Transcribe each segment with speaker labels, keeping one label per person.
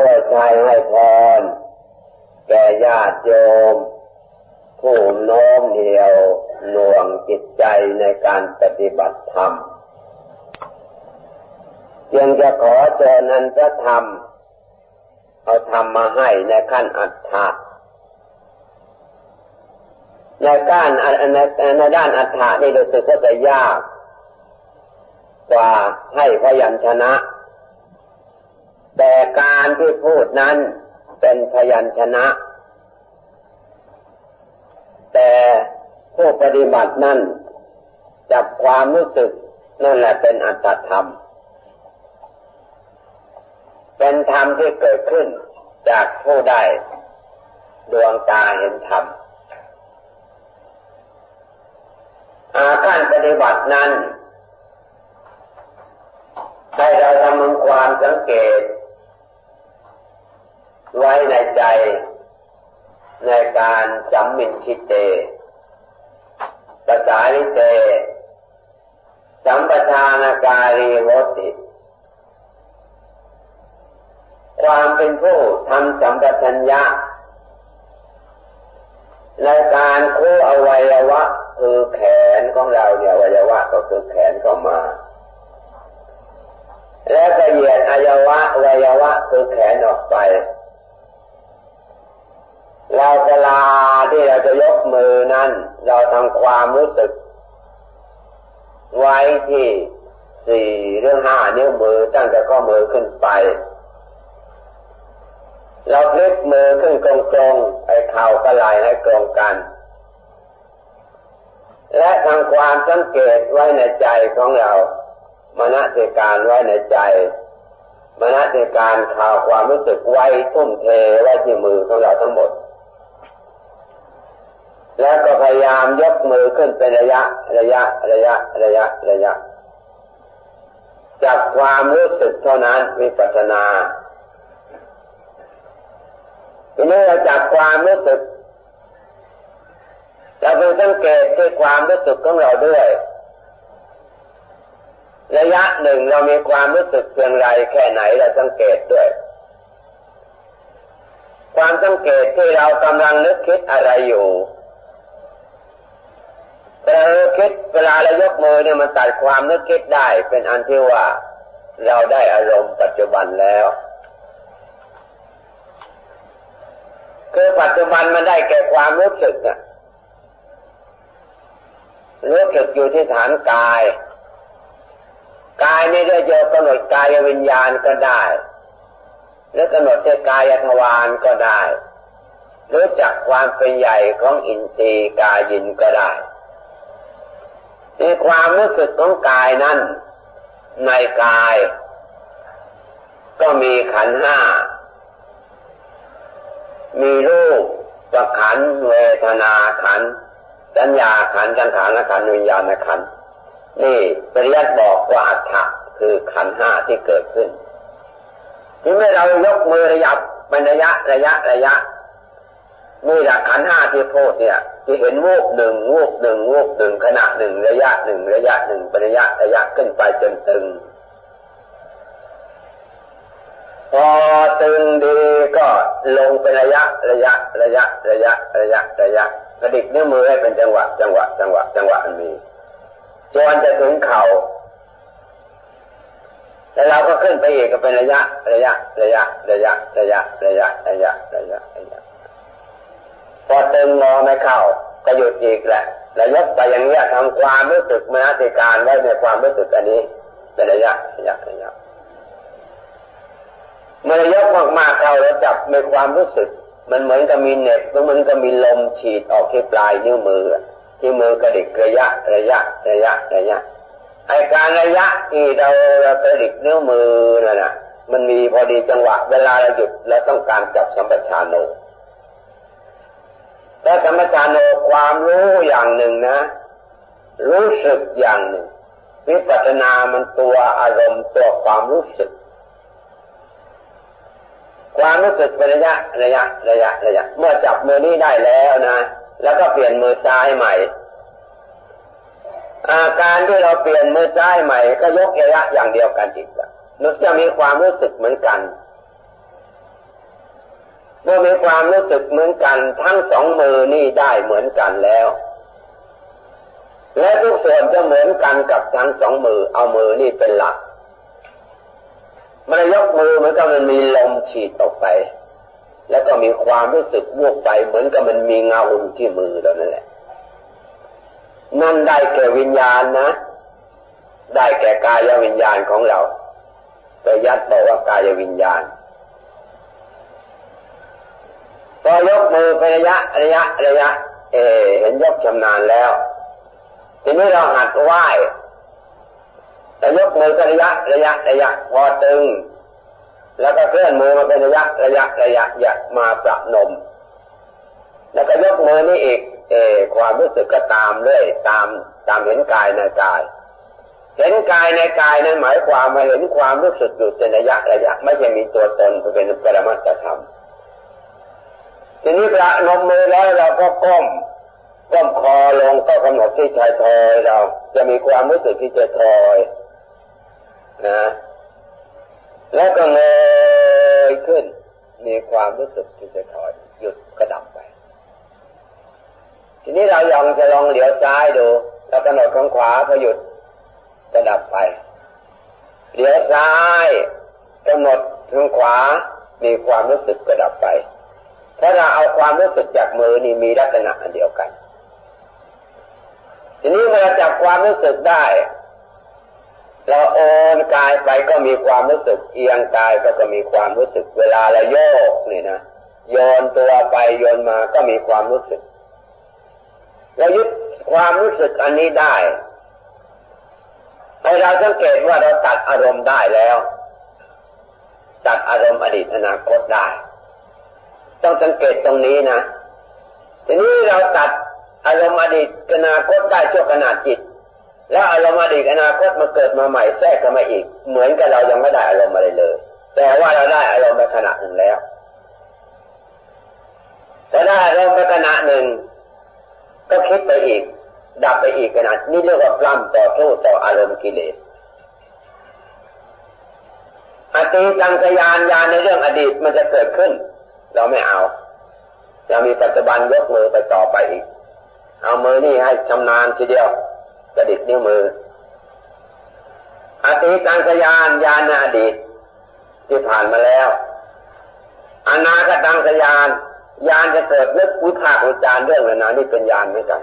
Speaker 1: ไว้ใจให้พรแก่ญาติโยม ผู้โน้มเดียวหน่วงจิตใจในการปฏิบัติธรรมยังจะขอเจอนันจะทำเอาทำมาให้ในขั้นอัฏฐะในด้านในในด้านอัฏฐะนี่รู้สึกว่าจะยาก กว่าให้พยัญชนะ แต่การที่พูดนั้นเป็นพยัญชนะ แต่ผู้ปฏิบัตินั้นจับความรู้สึกนั่นแหละเป็นอัตธรรม เป็นธรรมที่เกิดขึ้นจากผู้ได้ดวงตาเห็นธรรมอาการปฏิบัตินั้นให้เราทำความสังเกต ไว้ในใจ ในการจำมินชิเตปสาริเตสัมปทานการีโหติความเป็นผู้ทำสัมปชัญญะในการคู่อวัยวะคือแขนของเราเนี่ยอวัยวะก็คือแขนเข้ามา แล้วก็เหยียดอวัยวะอวัยวะคือแขนออกไป เราเวลาที่เราจะยกมือนั้น เราทำความรู้สึก ไว้ที่สี่เรื่องห้านิ้วมือตั้งแต่ข้อมือขึ้นไป เราพลิกมือขึ้นตรงๆไอ้เข่าก็ไหลให้ตรงกัน และทำความสังเกตไว้ในใจของเรามณสิการไว้ในใจมณสิการข่าวความรู้สึกไว้ทุ่มเทไว้ที่มือของเราทั้งหมด แล้วก็พยายามยกมือขึ้นเป็นระยะ ระยะ ระยะ ระยะ ระยะ จากความรู้สึกเท่านั้นมีปัฒนาทีนี้เราจากความรู้สึกเราไปสังเกตที่ความรู้สึกของเราด้วย ระยะหนึ่งเรามีความรู้สึกเพียงไรแค่ไหนเราสังเกตด้วย ความสังเกตที่เรากำลังนึกคิดอะไรอยู่ แต่คิดเวลาเรายกมือเนี่ยมันตัดความนึกคิดได้ เป็นอันที่ว่าเราได้อารมณ์ปัจจุบันแล้วคือปัจจุบันมันได้แก่ความรู้สึกอะรู้สึกอยู่ที่ฐานกายกายนี่ได้เจอกำหนดกายวิญญาณก็ได้หรือกำหนดที่กายทวารก็ได้ รู้จักความเป็นใหญ่ของอินทรีย์กายินก็ได้ ในความรู้สึกของกายนั้น ในกาย ก็มีขันห้า มีรูปประขันเวทนาขันสัญญาขันสังขารขันวิญญาณขันนี่ปริยัติบอกว่าอัฏฐะคือขันห้าที่เกิดขึ้นที่เมื่อเรายกมือระยับเป็นระยะระยะระยะนี่แหละขันห้าที่พูดเนี่ย ที่เห็นวูบหนึ่งวูบหนึ่งวูบหนึ่งขณะหนึ่งระยะหนึ่งระยะหนึ่งเป็นระยะระยะขึ้นไปจนตึง พอตึงดีก็ลงเป็นระยะระยะระยะระยะระยะระยะกระดิกนิ้วมือให้เป็นจังหวะ จังหวะ จังหวะ จังหวะมันมีจนจะถึงเข่าแล้วเราก็ขึ้นไปอีกก็เป็นระยะ ระยะ ระยะ ระยะ ระยะ ระยะ ระยะ ระยะระยะ พอตึงงอไม่เข้าก็หยุดอีกแหละแล้วยกไปอย่างนี้ทำความรู้สึกมนสิการไว้ในความรู้สึกอันนี้เป็นระยะระยะระยะเมื่อยกมากๆเข้าแล้วจับในความรู้สึก มันเหมือนกับมีเน็บมันเหมือนกับมีลมฉีดออกที่ปลายนิ้วมือ ที่มือกระดิกระยะระยะระยะระยะไอการระยะที่เราเรากระดิกนิ้วมือนั่นน่ะ มันมีพอดีจังหวะ เวลาเราหยุดเราต้องการจับสัมปชานโน และธรรมชาโนความรู้อย่างหนึ่งนะ รู้สึกอย่างหนึ่ง วิปัสนามันตัวอารมณ์ตัวความรู้สึก ความรู้สึกเป็นระยะระยะระยะระยะ เมื่อจับมือนี้ได้แล้วนะ แล้วก็เปลี่ยนมือซ้ายใหม่ อาการที่เราเปลี่ยนมือซ้ายใหม่ ก็ยกระยะอย่างเดียวกันอีกนึกจะมีความรู้สึกเหมือนกัน เมื่อมีความรู้สึกเหมือนกันทั้งสองมือนี่ได้เหมือนกันแล้ว และทุกส่วนจะเหมือนกันกับทั้งสองมือ เอามือนี่เป็นหลักมันยกมือเหมือนกับมันมีลมฉีดออกไป แล้วก็มีความรู้สึกวกไป เหมือนกับมันมีเงาอุ่นที่มือเรานั่นแหละ นั่นได้แก่วิญญาณนะ ได้แก่กายวิญญาณของเราโดยยัดบอกว่ากายวิญญาณ พอยกมือไประยะระยะระยะ เอเห็นยกชำนาญแล้ว ทีนี้เราหัดไหว้แต่ยกมือก็ระยะระยะระยะพอตึง แล้วก็เคลื่อนมือมาเป็นระยะระยะระยะอย่ามาประนม แล้วก็ยกมือนี่อีก เอความรู้สึกก็ตามเรื่อยตามตามเห็นกายในกาย เห็นกายในกายนั้นหมายความมาเห็นความรู้สึกอยู่เป็นระยะระยะ ไม่ใช่มีตัวตนเป็นปรมัตธรรม ทีนี้ประนมมือแล้วเราก็ก้มก้มคอลงก็กำหนดที่ชายทอยเรา จะมีความรู้สึกที่จะทอยนะแล้วก็เงยขึ้น มีความรู้สึกที่จะถอย หยุดกระดับไป ทีนี้เราลองจะลองเหลียวซ้ายดูแล้วกำหนดข้างขวาก็หยุดกระดับไป เหลียวซ้ายกำหนดข้างขวา มีความรู้สึกกระดับไป ถ้าเราเอาความรู้สึกจากมือนี่มีลักษณะอันเดียวกัน ทีนี้เมื่อจับความรู้สึกได้ เราโอนกายไปก็มีความรู้สึก เอียงกายก็จะมีความรู้สึก เวลาเราโยกนี่นะโยนตัวไปโยนมาก็มีความรู้สึกเรายึดความรู้สึกอันนี้ได้ให้เราสังเกตว่าเราตัดอารมณ์ได้แล้ว ตัดอารมณ์อดีตอนาคตได้ ต้องสังเกตตรงนี้นะ ทีนี้เราตัดอารมณ์อดีตอนาคตได้ชั่วขณะจิต แล้วอารมณ์อดีตอนาคตมาเกิดมาใหม่แทรกเข้ามาอีก เหมือนกับเรายังไม่ได้อารมณ์อะไรเลย แต่ว่าเราได้อารมณ์ในขณะหนึ่งแล้วแต่ได้อารมณ์ในขณะหนึ่ง ก็คิดไปอีก ดับไปอีกขนาดนี่เรียกว่าปล้ำต่อสู้ต่ออารมณ์กิเลสอตีตังสยานยานในเรื่องอดีตมันจะเกิดขึ้น เราไม่เอาเรามีปัจจุบันยกมือไปต่อไปอีก เอามือนี่ให้ชำนาญทีเดียวกระดิกนิ้วมืออตีตังสยานยานในอดีต ที่ผ่านมาแล้ว อนาคตังสยานยานจะเกิดนึกอุทากุจารเรื่องนานานี่เป็นยานไม่กัน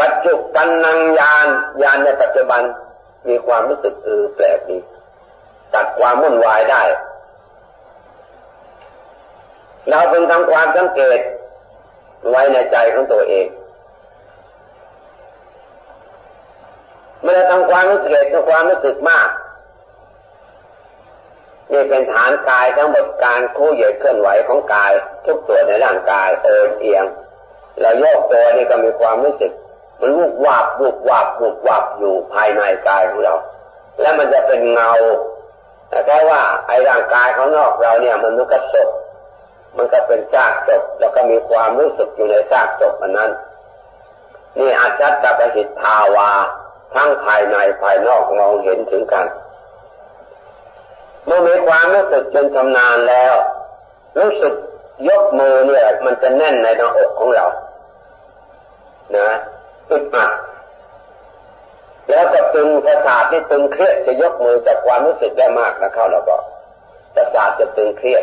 Speaker 1: ปัจจุบันนังยานยานในปัจจุบันมีความรู้สึกเออแปลกดีตัดความวุ่นวายได้ เราเพิ่งทำความสังเกต ไว้ในใจของตัวเองเมื่อทำความรู้สึกทำความรู้สึกมากนี่เป็นฐานกายทั้งหมดการคู่เหยียดเคลื่อนไหวของกาย ทุกส่วนในร่างกายโอนเอียงแล้วโยกตัวนี่ก็มีความรู้สึก มันวุบวับวุบวับวุบวับอยู่ภายในกายของเรา แล้วมันจะเป็นเงาแต่ว่าไอ้ร่างกายของนอกเราเนี่ยมันมันก็ศพ มันก็เป็นซากศพแล้วก็มีความรู้สึกอยู่ในซากศพอันนั้น นี่อาจัตตปหิทธาวา ทั้งภายในภายนอกมองเห็นถึงกัน เมื่อมีความรู้สึกจนชำนาญแล้ว รู้สึกยกมือเนี่ย มันจะแน่นในหน้าอกของเรานะอึดอัดแล้วก็ตึงประสาทที่ตึงเครียดจะยกมือจากความรู้สึกได้มากนะเข้าเราบอกประสาทจะตึงเครียด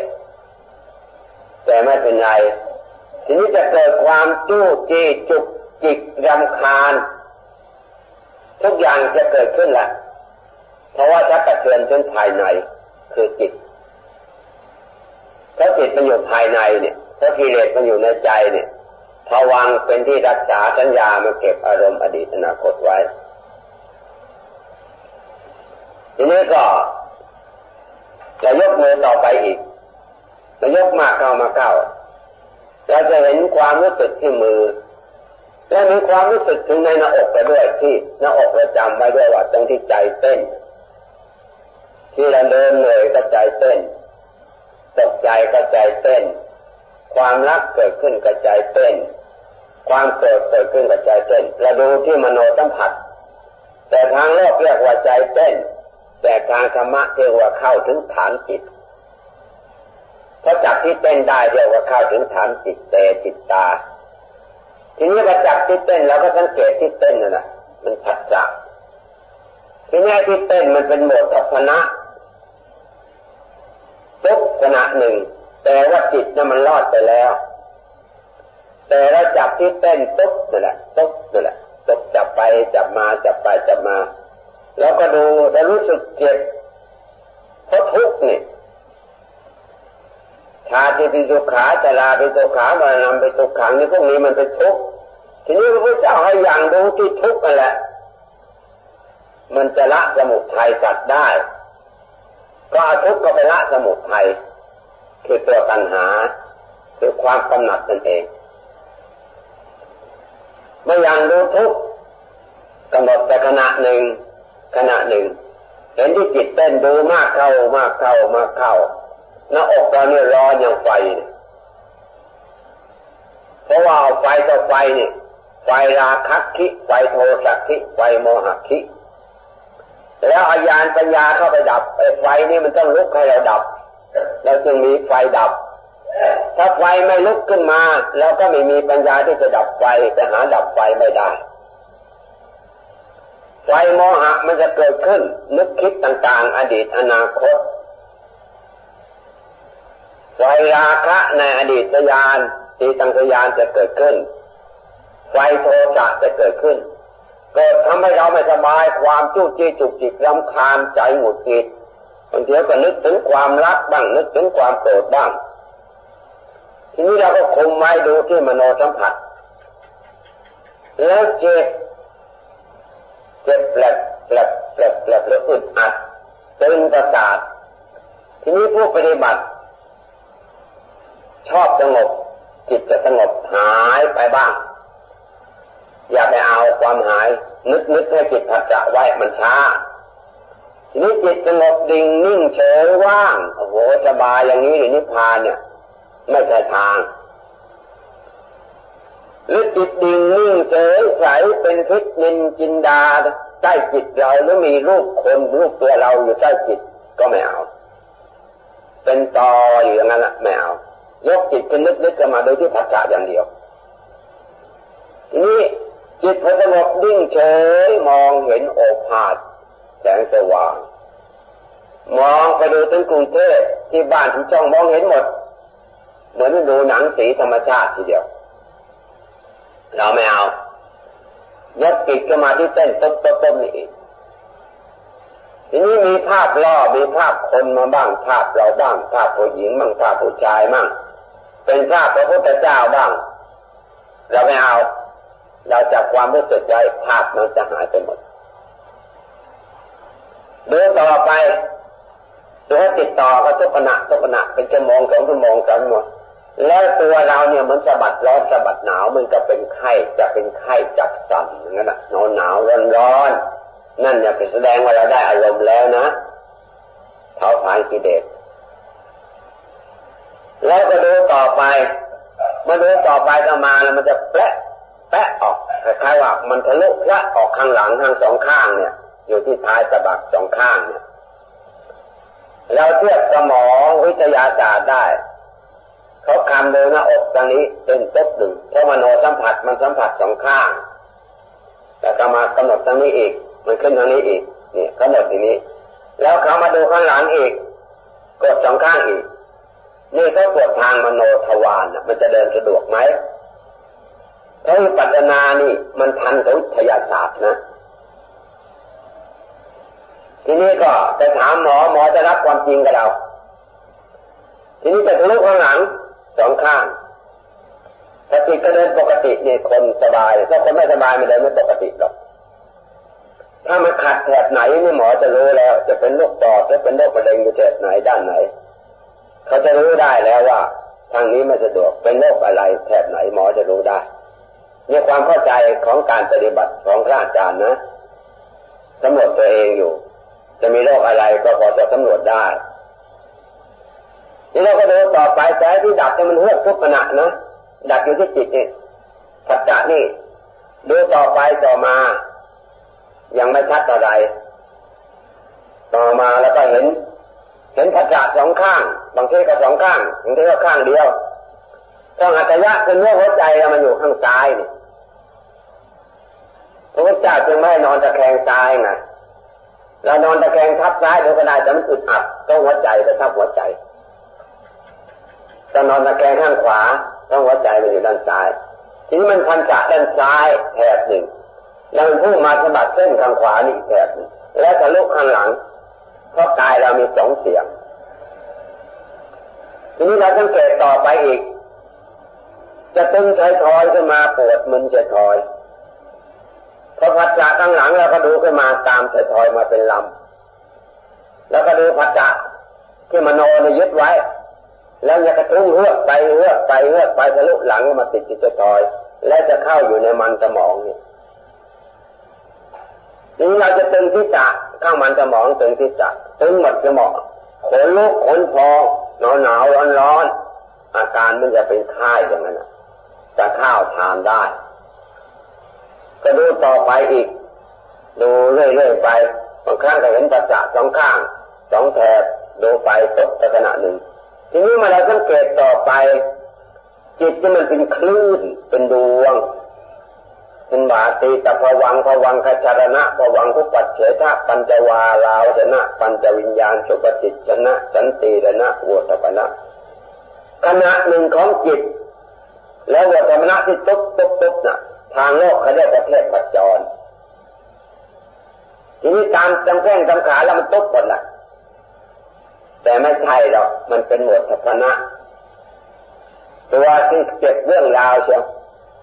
Speaker 1: แต่ไม่เป็นไร ทีนี้จะเกิดความจู้จี้จุกจิกรำคาญ ทุกอย่างจะเกิดขึ้นแหละเพราะว่าถ้ากระเทือนถึงภายในคือจิตถ้าจิตมันอยู่ภายในเนี่ยถ้ากิเลสมันอยู่ในใจเนี่ยภวังเป็นที่รักษาสัญญามาเก็บอารมณ์อดีตอนาคตไว้ ทีนี้ก็จะยกมือต่อไปอีก จะยกมากเข้ามาเข้าเราจะเห็นความรู้สึกที่มือ และมีความรู้สึกถึงในหน้าอกไปด้วยที่หน้าอกเราจำไว้ด้วยว่าตรงที่ใจเต้น ที่เราเดินเลยก็ใจเต้นตกใจก็ใจเต้น ความรักเกิดขึ้นกระจเต้น ความโกรธเกิดขึ้นกระจเต้นเราดูที่มโนสัมผัส แต่ทางโลกเรียกว่าใจเต้น แต่ทางธรรมะเรียกว่าเข้าถึงฐานจิต พอจับที่เต้นได้เดียวว่าเข้าถึงฐานจิตเตจิตตา ทีนี้ประจับที่เต้นเราก็สังเกตที่เต้นนั่นแหละมันผัดจับทีนี้ที่เต้นมันเป็นโหมดทัพนะทุกขณะหนึ่ง แต่ว่าจิตนั้นมันรอดไปแล้ว แต่เราจับที่เต้นตุ๊บนั่นแหละตุ๊บนั่นแหละตุ๊บจับไปจับมาจับไปจับมา แล้วก็ดูแล้วรู้สึกเจ็บเพราะทุกข์นี่ ชาติปิสุขาจาราปิสุขามรณะปิสุขังนี่พวกนี้มันเป็นทุกข์ทีนี้พระพุทธเจ้าให้อย่างดูที่ทุกข์นั่นแหละ มันจะละสมุทัยจัดได้ ก็อาทุกข์ก็ไปละสมุทัยคือตัวตัณหาคือความกำหนัดนั่นเองเมื่ออย่างดูทุกข์กำหนดแต่ขณะหนึ่งขณะหนึ่ง เห็นที่จิตเต้นดูมากเข้ามากเข้ามากเข้า หน้าอกเราเนี่ยร้อนอย่างไฟเพราะว่าไฟต่อไฟนี่ไฟราคักคิไฟโทสักคิไฟโมหะคิแล้วอายานปัญญาเข้าไปดับไอ้ไฟนี่มันต้องลุกให้เราดับ เราจึงมีไฟดับ ถ้าไฟไม่ลุกขึ้นมาแล้วก็ไม่มีปัญญาที่จะดับไฟแต่หาดับไฟไม่ได้ ไฟโมหะมันจะเกิดขึ้นนึกคิดต่างๆ อดีตอนาคต ไฟราคะในอดีตยานตีตังสยานจะเกิดขึ้น ไฟโทสะจะเกิดขึ้น เกิดทำให้เราไม่สบายความจู้จี้จุกจิกรำคาญใจหงุดหงิดบางทีก็นึกถึงความรักบ้างนึกถึงความโกรธบ้าง ทีนี้เราก็คุมไว้ดูที่มโนสัมผัส แล้วเจ็บเจ็บแปลกแปลกแปลกแปลกหรืออึดอัดตึงประสาททีนี้ผู้ปฏิบัติ ชอบสงบ จิตจะสงบหายไปบ้าง อย่าไปเอาความหาย นึกนึกให้จิตผัดจะไว้มันช้าทีนี้จิตสงบดิ่งนิ่งเฉยว่างโอ้โหสบายอย่างนี้หรือนิพพานเนี่ย ไม่ใช่ทางหรือจิตดิ่งนิ่งเฉยใสเป็นพิษนินจินดาใต้จิตเราหรือมีรูปคนรูปตัวเราอยู่ใต้จิตก็ไม่เอา เป็นตออยู่อย่างนั้นละไม่เอา ยกจิตเป็นลึกๆกันมาโดยที่พัฒนาอย่างเดียวทีนี้จิตพอสงบดิ่งเฉยมองเห็นโอภาสแสงสว่าง มองไปดูถึงกรุงเทพที่บ้านที่ช่องมองเห็นหมด เหมือนดูหนังสีธรรมชาติทีเดียว เราไม่เอายกจิตก็มาที่เต้นต้นต้นนี่อีกทีนี้มีภาพล่อมีภาพคนมาบ้างภาพเราบ้างภาพผู้หญิงบ้างภาพผู้ชายบ้าง เป็นภาพพระพุทธเจ้าบ้าง เราไม่เอา เราจับความรู้สึกใจภาพมันจะหายไปหมดดูต่อไปดูให้ติดต่อกับทุกขณะทุกขณะเป็นชั่วโมงสองชั่วโมงสามหมดแล้วตัวเราเนี่ยมันสะบัดร้อนสะบัดหนาวมันก็เป็นไข้จะเป็นไข้จับสั่นอย่างนั้นหนาวหนาวร้อนร้อนนั่นเนี่ยเป็นแสดงว่าเราได้อารมณ์แล้วนะเท้าผานกิเลส แล้วก็ดูต่อไปมาดูต่อไปก็มาแล้วมันจะแปะแปะออกคล้ายๆว่ามันทะลุแปะออกข้างหลังทั้งสองข้างเนี่ย อยู่ที่ท้ายสะบักสองข้างเนี่ยเราเทียบสมองวิทยาศาสตร์ได้เขาคำดูหน้าอกตรงนี้เป็นต๊บหนึ่งเพราะมโนสัมผัสมันสัมผัสสองข้างแต่ก็มากำหนดตรงนี้อีก มันขึ้นทางนี้อีกนี่กำหนดทีนี้ แล้วเขามาดูข้างหลังอีก กดสองข้างอีก นี่เขาปวดทางมโนทวารมันจะเดินสะดวกไหมถ้าปัจนานี่มันทันกับวิทยาศาสตร์นะ ทีนี้ก็จะถามหมอหมอจะรับความจริงกับเรา ทีนี้จะทะลุข้างหลังสองข้างถ้าจิก็เดินปกติเนี่ยคนสบายถ้าคนไม่สบายไม่เดินไม่ปกติหรอก ถ้ามันขัดแถบไหนนี่หมอจะรู้แล้ว จะเป็นโรคปอดจะเป็นโรคมะเร็งอยู่แถบไหนด้านไหน เขาจะรู้ได้แล้วว่า ทางนี้ไม่สะดวกเป็นโรคอะไรแถบไหนหมอจะรู้ได้มีความเข้าใจของการปฏิบัติของพระอาจารย์นะสำรวจตัวเองอยู่ จะมีโรคอะไรก็พอจะสำรวจได้นี่เราก็ดูต่อไปแต่ที่ดับเนี่ยมันเฮือกทุกขณะนะดับอยู่ที่จิตนี่สัจจะนี่ดูต่อไปต่อมา ยังไม่ชัดอะไร ต่อมาแล้วก็เห็น เห็นผัสสะสองข้าง บางทีก็สองข้างบางทีก็ข้างเดียวต้องอัตยะคือเนื้อหัวใจเรามันอยู่ข้างซ้ายนี่พระพุทธเจ้าจึงไม่นอนตะแคงซ้ายไงเรานอนตะแคงทับซ้ายเดี๋ยวก็ได้แต่มันอึดอัดต้องหัวใจไปทับหัวใจจะนอนตะแคงข้างขวาต้องหัวใจมันอยู่ด้านซ้าย ทีนี้มันพันกะด้านซ้ายแถบหนึ่งแล้วมันพุ่งมาสะบัดเส้นข้างขวานี่อีกแถบหนึ่งแล้วทะลุข้างหลังเพราะกายเรามีสองเสียง ทีนี้เราสังเกตต่อไปอีก จะตึงใจทอยขึ้นมาปวดมึนจะทอยพอผัดจากข้างหลังเราก็ดูขึ้นมาตามใจทอยมาเป็นลำแล้วก็ดูผัดจะที่มโนในยึดไว้ แล้วจะกระตุ้งเฮือกไปเฮือกไปเฮือกไปทะลุหลังมาติดจิตทอย และจะเข้าอยู่ในมันสมองนี่ทีนี้เราจะตึงที่จะข้างมันสมองตึงที่จะตึงหมดสมอง ขนลุกขนพองหนาวหนาวร้อนร้อนอาการมันจะเป็นไข้อย่างนั้นจะข้าวทานได้ ก็ดูต่อไปอีก ดูเรื่อยๆไปบางครั้งก็เห็นประจักษ์สองข้างสองแถบดูไปตกขณะหนึ่ง ทีนี้มาเราสังเกตต่อไป จิตที่มันเป็นคลื่นเป็นดวง เป็นบาตีตะภวังภวังคจารณะภวังทุปัจเฉทะปัญจวาลาวชนะ ปัญจวิญญาณสุปฏิชนะ สันติรณะวัตปนะขณะหนึ่งของจิต แล้ววัตปนะที่ตุ๊บตุ๊บตุ๊บน่ะ ทางโลกเขาเรียกประเทศปัจจรทีนี้ตามจังแข้งจังขาแล้วมันตุ๊บหมดละแต่ไม่ใช่หรอกมันเป็นหมวดทัศนะตัวที่เก็บเรื่องราวเชียว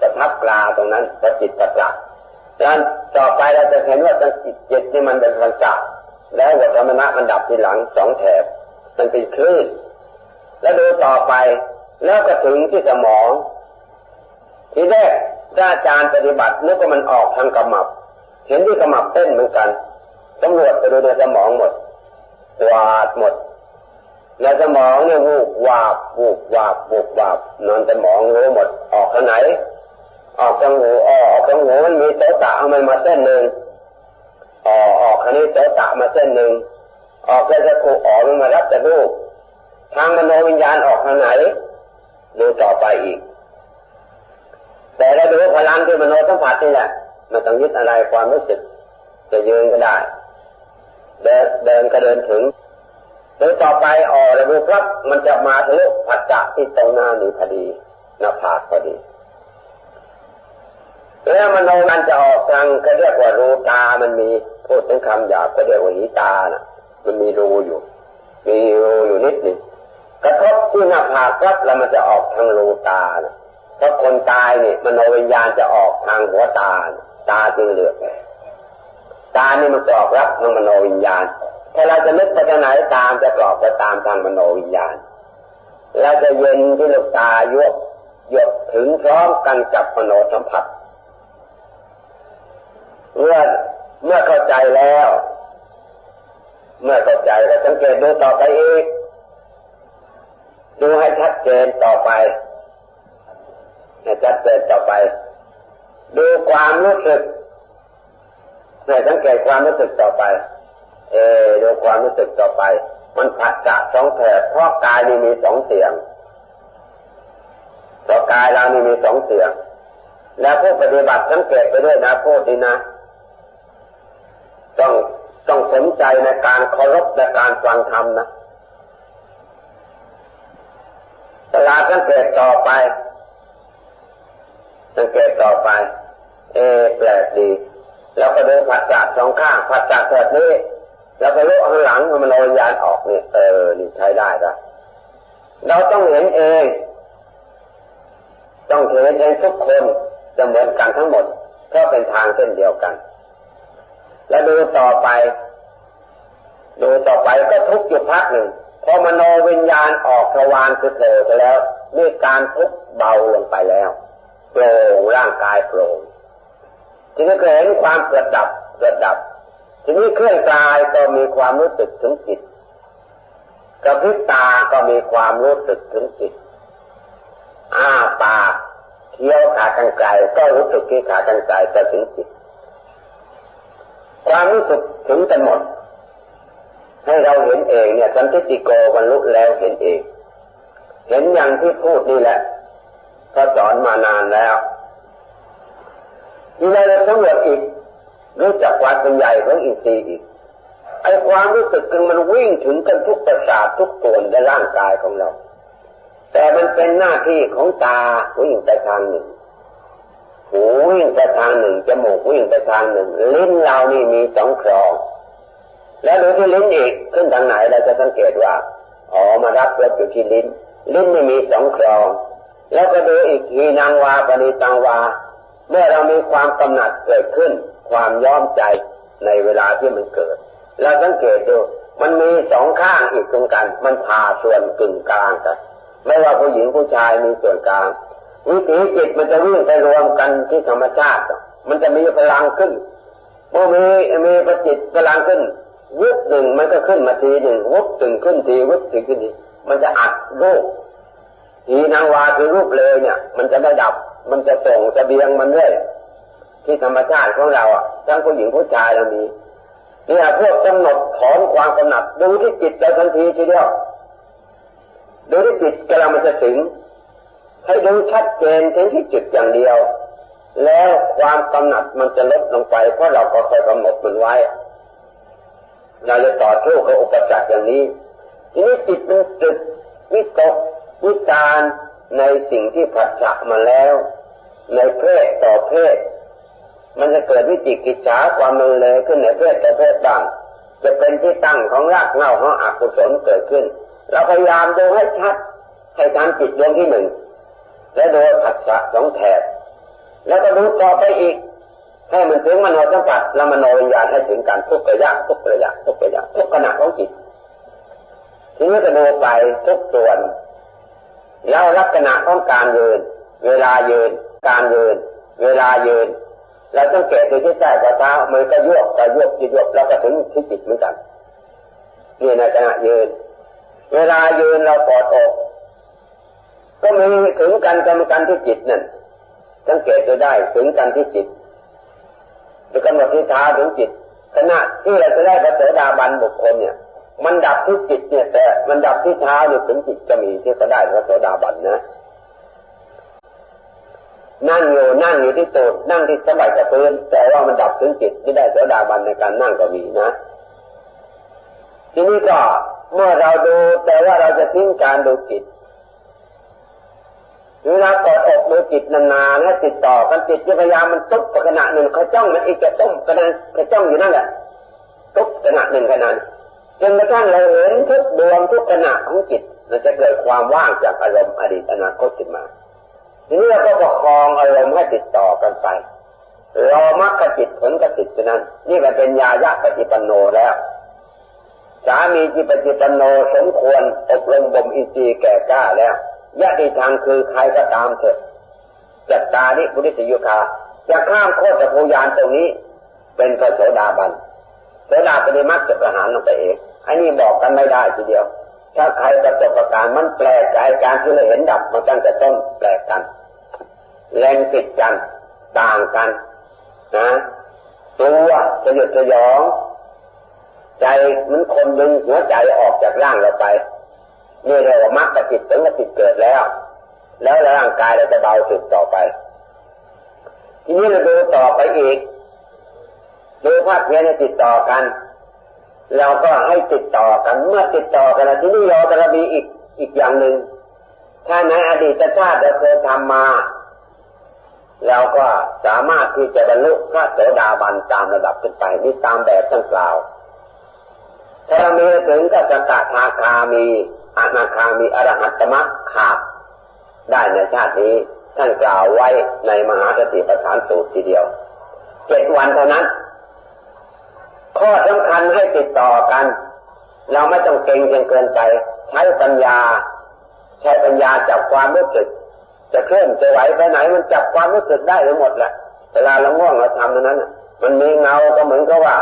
Speaker 1: ประทับกลาตรงนั้นประจิตประจักษ์ดังนั้นต่อไปเราจะเห็นว่าจิตจิตที่มันเป็นประจักษ์แล้ววัฏมณะมันดับทีหลังสองแถบ มันเป็นคลื่น แล้วดูต่อไปแล้วก็ถึงที่สมอง ทีแรกอาจารย์ปฏิบัตินึกว่ามันออกทางกระหมับ เห็นที่กระหมับเต้นเหมือนกันตำรวจไปดูในสมองหมดวาดหมดในสมองเนี่ยวูบวาบวูบวาบวูบวาบนอนสมองรู้หมดออกทางไหน ออกทางหูออกทางหูมันมีโสตะเอามันมาเส้นหนึ่งออกออกอันนี้โสตะมาเส้นหนึ่งออกแค่จะกูออกมันมารับแต่รูปทางมโนวิญญาณออกทางไหนดูต่อไปอีก แต่เราดูพลังที่มโนสัมผัสนี่แหละมันต้องยึดอะไรความรู้สึก จะยืนก็ได้ เดินเดินก็เดินถึงหรือต่อไปออกแล้วดูครับ มันจะมาทะลุผัจจะที่ตรงหน้านี้พอดีหน้าผากพอดี แล้วมโนมันจะออกทางเขาเรียกว่ารูตา มันมีพูดถึงคำหยาบก็เรียกว่าหีตานะมันมีรูอยู่ มีรูอยู่นิดหนึ่งกระทบที่หน้าผากรับแล้วมันจะออกทางรูตานะเพราะคนตายเนี่ยมโนวิญญาณจะออกทางหัวตา ตาจึงเหลือกตานี่มันกรอบรับทางมโนวิญญาณ ถ้าเราจะนึกไปทางไหนตามจะกรอบไปตามทางมโนวิญญาณเราจะเย็นที่ลูกตายวกหยดถึงพร้อมกันกับมโนสัมผัส เมื่อเมื่อเข้าใจแล้ว เมื่อเข้าใจแล้วสังเกตดูต่อไปอีกดูให้ชัดเจนต่อไปให้ชัดเจนต่อไป ดูความรู้สึกให้สังเกตความรู้สึกต่อไป เออดูความรู้สึกต่อไป มันผัดจากสองแถบเพราะกายนี่มีสองเสียงเพราะกายเรานี่มีสองเสียง แล้วผู้ปฏิบัติสังเกตไปด้วยนะพูดดีนะ ต้องต้องสนใจในการเคารพในการฟังธรรมนะตลาดสังเกตต่อไปสังเกตต่อไป เอแปลกดี แล้วก็ดูผัดจากสองข้างผัดจากแบบนี้ แล้วก็ลุกข้างหลังมันลอยยานออกนี่เออนี่ใช้ได้ละเราต้องเห็นเอง ต้องเห็นเองทุกคนจะเหมือนกันทั้งหมดเพราะเป็นทางเส้นเดียวกัน แล้วดูต่อไปดูต่อไปก็ทุกอยู่พักหนึ่งพอมโนวิญญาณออกทวารคือโผล่ไปแล้วด้วยการทุกเบาลงไปแล้วโปร่งร่างกายโปร่งทีนี้ก็เห็นความเกิดดับเกิดดับ ทีนี้เคลื่อนกายก็มีความรู้สึกถึงจิตกระพริบตาก็มีความรู้สึกถึงจิตอ้าปากเคี้ยวขากันไกลก็รู้สึกที่ขากันไกลจะถึงจิต ความรู้สึกถึงกันหมดให้เราเห็นเองเนี่ยสันติโกบรรลุแล้วเห็นเอง เห็นอย่างที่พูดนี่แหละเขาสอนมานานแล้วทีนี้เรสำรวจอีกรู้จักความเป็นใหญ่ของอินทรีย์อีกไอความรู้สึกคือมันวิ่งถึงกันทุกประสาททุกส่วนในร่างกายของเรา แต่มันเป็นหน้าที่ของตาวิ่งไปทางหนึ่ง หูวิ่งไปทางหนึ่งจมูกวิ่งไปทางหนึ่งลิ้นเรานี่มีสองครอง แล้วดูที่ลิ้นอีกขึ้นทางไหนเราจะสังเกตว่าอ๋อมารับรสอยู่ที่ลิ้น ลิ้นนี่มีสองครอง แล้วก็ดูอีกทีนางวาปณิตังวา เมื่อเรามีความกำหนัดเกิดขึ้น ความย้อมใจในเวลาที่มันเกิด เราสังเกตดูมันมีสองข้างอีกตรงกัน มันพาส่วนกึ่งกลางกัน ไม่ว่าผู้หญิงผู้ชายมีส่วนกลาง วิถีจิตมันจะวิ่งไปรวมกันที่ธรรมชาติ มันจะมีพลังขึ้นเมื่อมีมีประจิตพลังขึ้นวุบหนึ่งมันก็ขึ้นมาทีหนึ่งวุบถึงขึ้นทีวุบถึงขึ้นทีมันจะอัดรูปทีนางวาคือรูปเลยเนี่ย มันจะไม่ดับ มันจะส่งจะเบียงมันเรื่อยที่ธรรมชาติของเราอะทั้งผู้หญิงผู้ชายเรามีเนี่ยพวกกำหนดถอนความกำหนัดดูที่จิตเราทันทีทีเดียวดูที่จิตกำลังมันจะถึง ให้ดูชัดเจนถึงที่จุดอย่างเดียว แล้วความกำหนัดมันจะลดลงไป เพราะเราก็เคยกำหนดมันไว้เราจะต่อสู้กับอุปสรรคอย่างนี้ ทีนี้จิตมันจุดวิตกวิจารในสิ่งที่ผัสสะมาแล้ว ในเพศต่อเพศ มันจะเกิดวิจิกิจฉาความมึนเลยขึ้นในเพศแต่เพศบ้างจะเป็นที่ตั้งของรากเหง้าของอกุศลเกิดขึ้น เราพยายามดูให้ชัดให้ทำจิตดวงที่หนึ่ง และโดยผัสสะสองแถบ แล้วก็ดูต่อไปอีก ให้มันถึงมโนสัมผัสและมโนวิญญาณให้ถึงการทุกระยะทุกระยะทุกระยะทุกขณะของจิตทีนี้ก็ดูไปทุกส่วน แล้วลักษณะของการยืน เวลายืน การยืน เวลายืนเราต้องเกตดูที่ใต้ฝ่เท้ามันก็ยวกก็ยวกยกแล้วก็ถึงที่จิตเหมือนกันนี่ในขณะยืน เวลายืนเราปอดอก ก็มีถึงกันกรรมกันที่จิตนั่นสังเกตดูได้ถึงกันที่จิตหรือกำหนดที่เท้าถึงจิตขณะที่เราจะได้พระเสดาบันบุคคลเนี่ย มันดับที่จิตเนี่ย แต่มันดับที่เท้าเนี่ยถึงจิตจะมีที่จะได้พระเสดาบันนะนั่งอยู่นั่งอยู่ที่ตูดนั่งที่สบายกับพื้นแต่ว่ามันดับถึงจิตไม่ได้เสดาบันในการนั่งก็มีนะทีนี้ก็เมื่อเราดูแต่ว่าเราจะทิ้งการดูจิต เวลากออกดูจิตนานๆแล้วติดต่อกันจิตพยายามมันตุ๊บขณะหนึ่งเขาจ้องมันอีกจะต้มขณะเขาจ้องอยู่นั่นแหละตุ๊บขณะหนึ่งขณะจนกระทั่งเราเห็นทุกดวงทุกขณะของจิตมันจะเกิดความว่างจากอารมณ์อดีตอนาคตขึ้นมาทีนี้เราก็ประคองอารมณ์ให้ติดต่อกันไปรอมรรคจิตผลกจิตนั้น นี่ก็เป็นยายะปฏิปันโนแล้วสามีจิปฏิปันโนสมควรอบรมบ่มอินทรีย์แก่กล้าแล้ว ยะดีทางคือใครก็ตามเถอะจัตตานิบุริสยุคาจะข้ามโคตรภูยานตรงนี้ เป็นพระโสดาบันโสดาปฏิมักจะประหารลงไปเองอันนี้บอกกันไม่ได้ทีเดียว ถ้าใครประสบการมันแปลกใจการที่เราเห็นดับมาตั้งแต่ต้นแปลกกัน แรงติดกันต่างกันนะตัวสยดสยอง ใจมันคนดึงหัวใจออกจากร่างเราไป นี่เรียกว่ามรรคจิตถึงจิตเกิดแล้ว แล้วร่างกายเราจะเบาสุดต่อไป ทีนี้เราดูต่อไปอีกดูภาพเพี้ยนติดต่อกัน เราก็ให้ติดต่อกันเมื่อติดต่อกันแล้วทีนี้เราจะมีอีกอีกอย่างหนึ่งถ้าในอดีตชาติเราเคยทำมาเราก็สามารถที่จะบรรลุพระโสดาบันตามระดับขึ้นไปนี่ตามแบบทั้งกล่าว ถ้าเรามีถึงก็จะตาทาคามี อนาคามีอรหัตมรรคขาดได้ในชาตินี้ท่านกล่าวไว้ในมหาสติปัฏฐานสูตรทีเดียวเจ็ดวันเท่านั้น ข้อสำคัญให้ติดต่อกัน เราไม่ต้องเก่งจนเกินไป ใช้ปัญญา ใช้ปัญญาจับความรู้สึก จะเคลื่อนจะไหวไปไหน มันจับความรู้สึกได้ทั้งหมดแหละเวลาเราง่วงเราทำนั้นมันมีเงาก็เหมือนกับว่า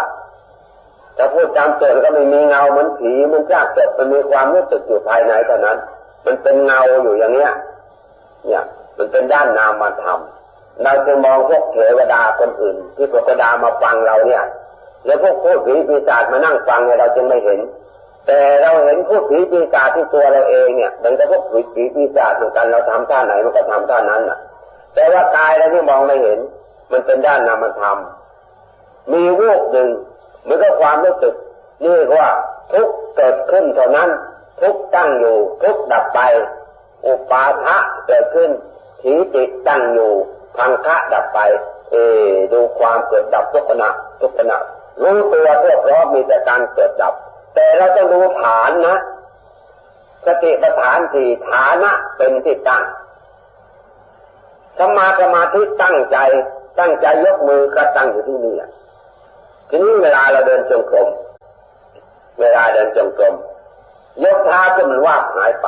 Speaker 1: จะพูดตามส่วนก็ไม่มีเงาเหมือนผีมันจากเจ็บมันมีความรู้สึกอยู่ภายในเท่านั้น มันเป็นเงาอยู่อย่างเนี้ย เนี่ย มันเป็นด้านนามธรรมเราจะมองพวกเทวดาคนอื่น ที่เทวดามาฟังเราเนี่ย แล้วพวกพูดผีปีศาจมานั่งฟังเนี่ยเราจึงไม่เห็น แต่เราเห็นพวกผีปีศาจที่ตัวเราเองเนี่ยเหมือนกับพวกผีผีปีศาจเหมือนกันเราทำท่าไหนมันก็ทำท่านั้นน่ะ แต่ว่ากายเราที่มองไม่เห็น มันเป็นด้านนามธรรมมีวูบหนึ่ง หมือนกับความรู้สึกนี่เรียกว่า ทุกเกิดขึ้นเท่านั้น ทุกตั้งอยู่ ทุกดับไป อุปาทะเกิดขึ้นถีติตั้งอยู่พังคะดับไป เออดูความเกิดดับทุกขณะทุกขณะรู้ตัวทั่วพร้อมมีแต่การเกิดดับ แต่เราต้องดูฐานนะสติปัฏฐานสี่ฐานะเป็นที่ตั้งสมาสมาธิตั้งใจ ตั้งใจยกมือก็ตั้งอยู่ที่นี่ ทีนี้เวลาเราเดินจงกรมเวลาเดินจงกรมยกเท้าขึ้นมันว่าหายไป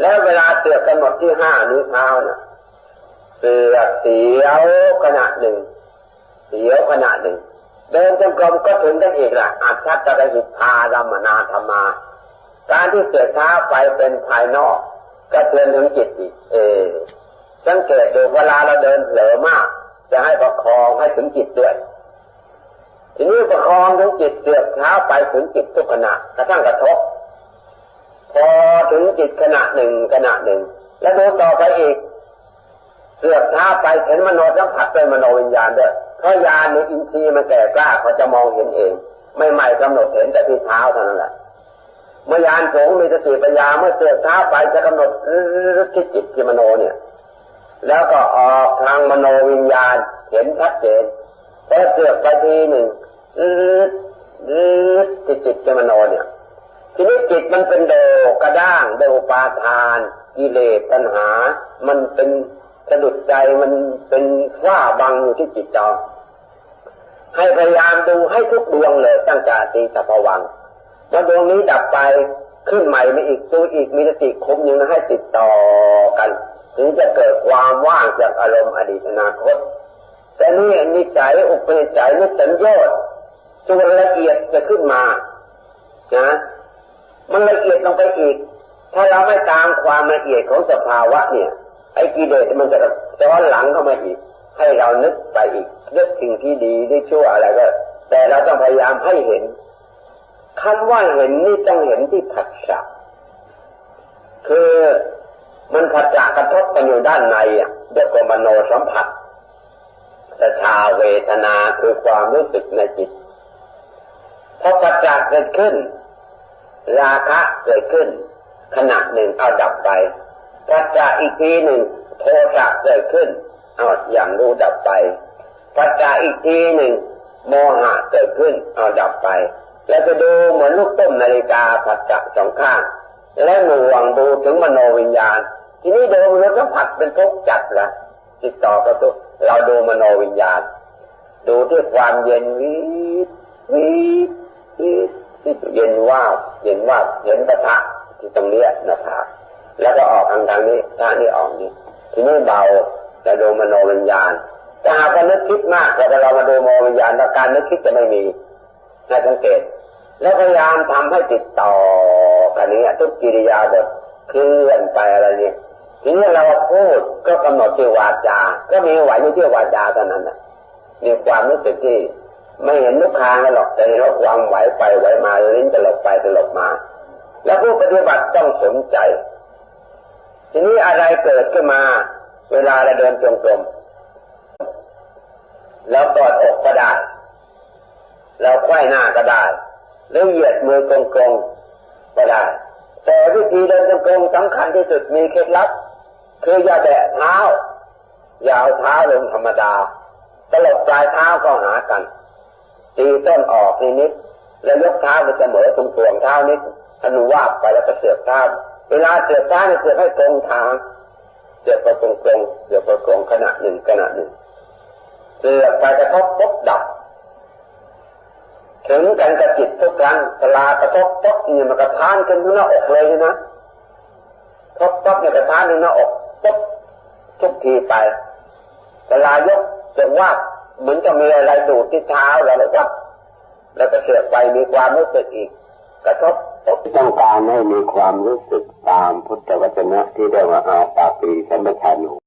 Speaker 1: แล้วเวลาเตือกกำหนดที่ห้านิ้วเท้าเน่ะเตือกเสียวขณะหนึ่งเสียวขณะหนึ่ง เดินจงกรมก็ถึงกันอีกละอัจฉริยะหิทารมนาธรรมา การที่เตือกเท้าไปเป็นภายนอกก็เตือนถึงจิตอีกเออสังเกตดูเวลาเราเดินเผลอมาก จะให้ประคองให้ถึงจิตด้วย ทีนี้ประคองถึงจิตเตือกเท้าไปถึงจิตทุกขณะกระทั่งกระทบ พอถึงจิตขณะหนึ่งขณะหนึ่ง แล้วดูต่อไปอีกเสือกเท้าไปเห็นมโนสัมผัสเป็นมโนวิญญาณด้วยเพราะญาณในอินทรีย์มันแก่กล้าเขาจะมองเห็นเอง ไม่ใหม่กำหนดเห็นแต่ที่เท้าเท่านั้นแหละเมื่อยานสูงมีสติปัญญาเมื่อเสือกเท้าไปจะกำหนดที่จิตที่มโนเนี่ย แล้วก็ออกทางมโนวิญญาณเห็นชัดเจนพอเสือกไปทีหนึ่ง อืดอืดจิตจิตที่มโนเนี่ย ทีนี้จิตมันเป็นโดกระด้างโดปาทาน กิเลสตัณหา มันเป็นสะดุดใจมันเป็นฝ้าบังอยู่ที่จิตเราให้พยายามดูให้ทุกดวงเลยตั้งแต่ตีสัพวังแล้วดวงนี้ดับไปขึ้นใหม่มาอีกตัวอีกมีสติคมยังให้ติดต่อกัน ถึงจะเกิดความว่างจากอารมณ์อดีตอนาคตแต่นี่นิสัยอุปนิสัยนี่สัญญาณ ตัวละเอียดจะขึ้นมานะมันละเอียดลงไปอีก ถ้าเราไม่ตามความละเอียดของสภาวะเนี่ยไอ้กิเลสมันจะย้อนหลังเข้ามาอีก ให้เรานึกไปอีกนึกสิ่งที่ดีได้ชั่วอะไรก็ แต่เราต้องพยายามให้เห็นคำว่าเห็นนี่ต้องเห็นที่ผัสสะคือมันผัสสะกระทบกันอยู่ด้านในอะด้วยกมโนสัมผัสสชาเวทนาคือความรู้สึกในจิต พอผัสสะเกิดขึ้น ราคะเกิดขึ้น ขณะหนึ่งเอาดับไปปัจจาอีกทีหนึ่งโทสะเกิดขึ้นเอาอย่างรู้ดับไปปัจจาอีกทีหนึ่งโมหะเกิดขึ้นเอาดับไป แล้วจะดูเหมือนลูกต้มนาฬิกาผัสจาสองข้างและหน่วงดูถึงมโนวิญญาณ ทีนี้ดูมันก็ผัดเป็นทุกข์จัดละติดต่อก็ทุกเราดูมโนวิญญาณ ดูที่ความเย็นวิบวิ บวิบเย็นว่าเย็นว่าเห็นประทะที่ตรงเนี้ยนะครับแล้วก็ออกทางทางนี้ทางนี้ออกนี้ทีนี้เบาจะดูมโนวิญญาณถ้าหากว่านึกคิดมากแต่เรามาดูมโนวิญญาณแล้วการนึกคิดจะไม่มีให้สังเกต แล้วพยายามทำให้ติดต่อกันนี้ทุกกิริยาบทเคลื่อนไปอะไรเนี่ยทีนี้เราพูดก็กำหนดที่วาจา ก็มีไหวอยู่ที่วาจาเท่านั้นนะมีความรู้สึกที่ ไม่เห็นลูกค้าหรอกแต่เห็นวาวามไหวไปไหวมาลิ้นตลบไปตลบมา แล้วผู้ปฏิบัติต้องสนใจ ทีนี้อะไรเกิดขึ้นมา เวลาเราเดินจงกรมแล้วกอดอกก็ได้เราไขว้หน้าก็ได้หรือเหยียดมือกงกงก็ได้ แต่วิธีเดินจงกรมสำคัญที่สุดมีเคล็ดลับ คืออย่าแบะเท้าอย่าเอาเท้าลงธรรมดาตลบปลายเท้าก็หากัน ตีต้นออกนิดนิดแล้วยกเท้าไปเสมอตรงตวเท้านิดอนุวาบไปแล้วก็เสือกเท้าเวลาเสือกเท้าเนี่ยเสือกให้ตรงทางเสือกไปตรงตรงเสือกไปตรงขณะหนึ่งขณะหนึ่งเสือกไปกระทบปุ๊บดับถึงกันกับจิตทุกครั้งเวลากระทบปุ๊บเนี่ยมันกระทานขึ้นที่หน้าอกเลยนะทบปุ๊บเนี่ยกระทานที่หน้าอกปุ๊บทุกทีไปเวลายกจะว่า เหมือนจะมีอะไรดูดที่เท้าเราเลยว่าแล้วก็เสือไปมีความรู้สึกอีกกระทบต้องการให้มีความรู้สึกตามพุทธวจนะที่เรียกว่าอาปาปีสัมปชัญญ